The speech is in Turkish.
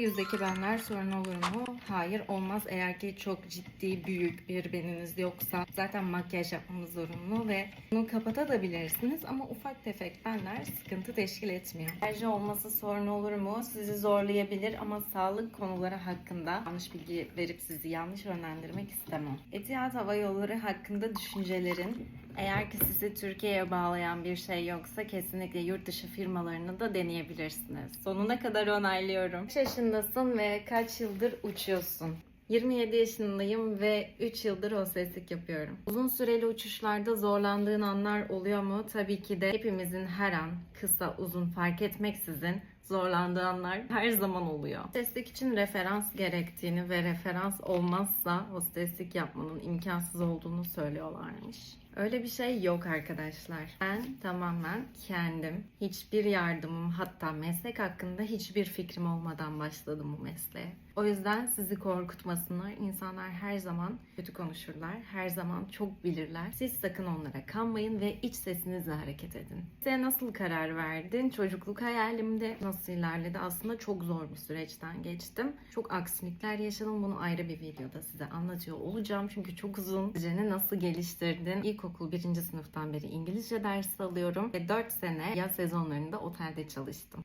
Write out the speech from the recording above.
Yüzdeki benler sorun olur mu? Hayır olmaz. Eğer ki çok ciddi büyük bir beniniz yoksa zaten makyaj yapmamız zorunlu ve bunu kapatabilirsiniz ama ufak tefek benler sıkıntı teşkil etmiyor. Alerji olması sorun olur mu? Sizi zorlayabilir ama sağlık konuları hakkında yanlış bilgi verip sizi yanlış yönlendirmek istemem. Etihad Hava Yolları hakkında düşüncelerin eğer ki sizi Türkiye'ye bağlayan bir şey yoksa kesinlikle yurt dışı firmalarını da deneyebilirsiniz. Sonuna kadar onaylıyorum. Kaç yaşındasın ve kaç yıldır uçuyorsun? 27 yaşındayım ve 3 yıldır hosteslik yapıyorum. Uzun süreli uçuşlarda zorlandığın anlar oluyor mu? Tabii ki de hepimizin her an kısa uzun fark etmeksizin zorlandığı anlar her zaman oluyor. Hosteslik için referans gerektiğini ve referans olmazsa hosteslik yapmanın imkansız olduğunu söylüyorlarmış. Öyle bir şey yok arkadaşlar. Ben tamamen kendim, hiçbir yardımım hatta meslek hakkında hiçbir fikrim olmadan başladım bu mesleğe. O yüzden sizi korkutmasınlar. İnsanlar her zaman kötü konuşurlar. Her zaman çok bilirler. Siz sakın onlara kanmayın ve iç sesinizle hareket edin. Size nasıl karar verdin? Çocukluk hayalimde nasıl ilerledi? Aslında çok zor bir süreçten geçtim. Çok aksilikler yaşadım. Bunu ayrı bir videoda size anlatıyor olacağım. Çünkü çok uzun. Sizce nasıl geliştirdin? İlkokul birinci sınıftan beri İngilizce dersi alıyorum. Ve 4 sene yaz sezonlarında otelde çalıştım.